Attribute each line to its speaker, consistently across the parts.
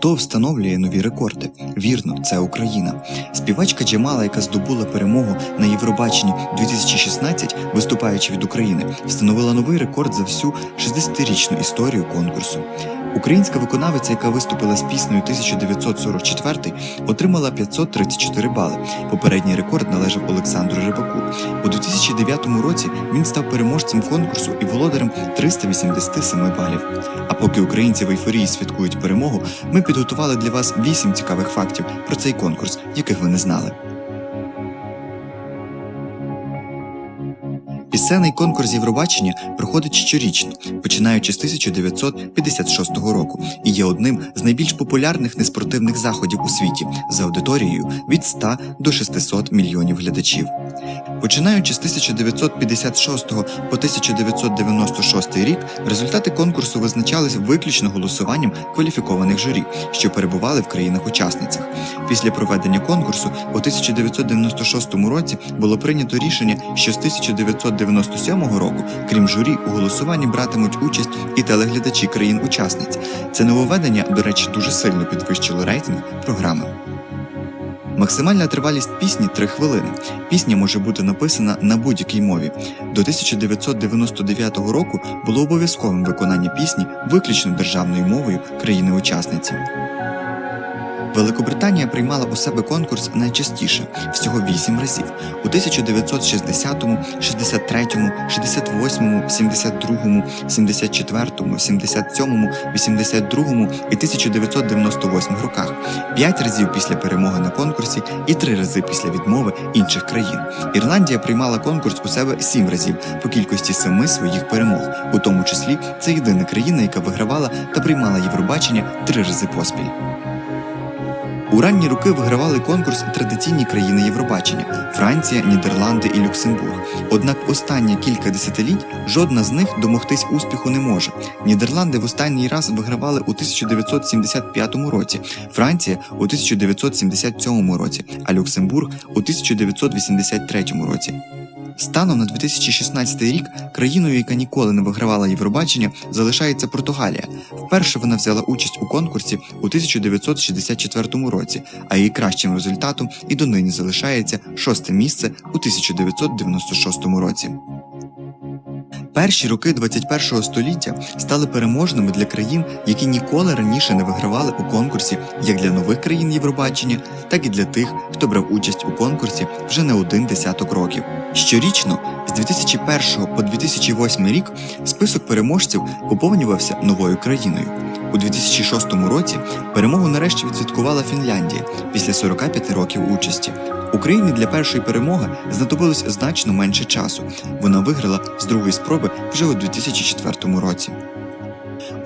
Speaker 1: Хто встановлює нові рекорди? Вірно, це Україна. Співачка Джамала, яка здобула перемогу на Євробаченні 2016, виступаючи від України, встановила новий рекорд за всю 60-річну історію конкурсу. Українська виконавиця, яка виступила з піснею 1944, отримала 534 бали. Попередній рекорд належав Олександру Рибаку. У 2009 році він став переможцем конкурсу і володарем 387 балів. А поки українці в ейфорії святкують перемогу, ми підготували для вас 8 цікавих фактів про цей конкурс, яких ви не знали. Пісенний конкурс Євробачення проходить щорічно, починаючи з 1956 року, і є одним з найбільш популярних неспортивних заходів у світі з аудиторією від 100 до 600 мільйонів глядачів. Починаючи з 1956 по 1996 рік, результати конкурсу визначались виключно голосуванням кваліфікованих журі, що перебували в країнах-учасницях. Після проведення конкурсу у 1996 році було прийнято рішення, що з 1997 року, крім журі, у голосуванні братимуть участь і телеглядачі країн-учасниць. Це нововведення, до речі, дуже сильно підвищило рейтинг програми. Максимальна тривалість пісні 3 хвилини. Пісня може бути написана на будь-якій мові. До 1999 року було обов'язковим виконання пісні виключно державною мовою країни-учасниці. Великобританія приймала у себе конкурс найчастіше всього 8 разів у 1960, 63, 68, 72, 74, 77, 82 і 1998 роках, 5 разів після перемоги на конкурсі і 3 рази після відмови інших країн. Ірландія приймала конкурс у себе 7 разів по кількості семи своїх перемог, у тому числі це єдина країна, яка вигравала та приймала Євробачення 3 рази поспіль. У ранні роки вигравали конкурс традиційні країни Євробачення Франція, Нідерланди і Люксембург. Однак останні кілька десятиліть жодна з них домогтись успіху не може. Нідерланди в останній раз вигравали у 1975 році, Франція у 1977 році, а Люксембург у 1983 році. Станом на 2016 рік країною, яка ніколи не вигравала Євробачення, залишається Португалія. Вперше вона взяла участь у конкурсі у 1964 році, а її кращим результатом і донині залишається шосте місце у 1996 році. Перші роки 21 століття стали переможними для країн, які ніколи раніше не вигравали у конкурсі як для нових країн Євробачення, так і для тих, хто брав участь у конкурсі вже не один десяток років. Щорічно, з 2001 по 2008 рік, список переможців поповнювався новою країною. У 2006 році перемогу нарешті відсвяткувала Фінляндія після 45 років участі. Україні для першої перемоги знадобилось значно менше часу. Вона виграла з другої спроби вже у 2004 році.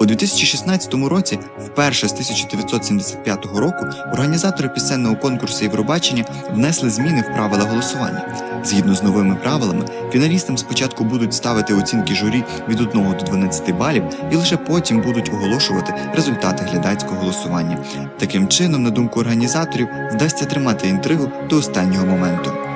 Speaker 1: У 2016 році, вперше з 1975 року, організатори пісенного конкурсу Євробачення внесли зміни в правила голосування. Згідно з новими правилами, фіналістам спочатку будуть ставити оцінки журі від 1 до 12 балів і лише потім будуть оголошувати результати глядацького голосування. Таким чином, на думку організаторів, вдасться тримати інтригу до останнього моменту.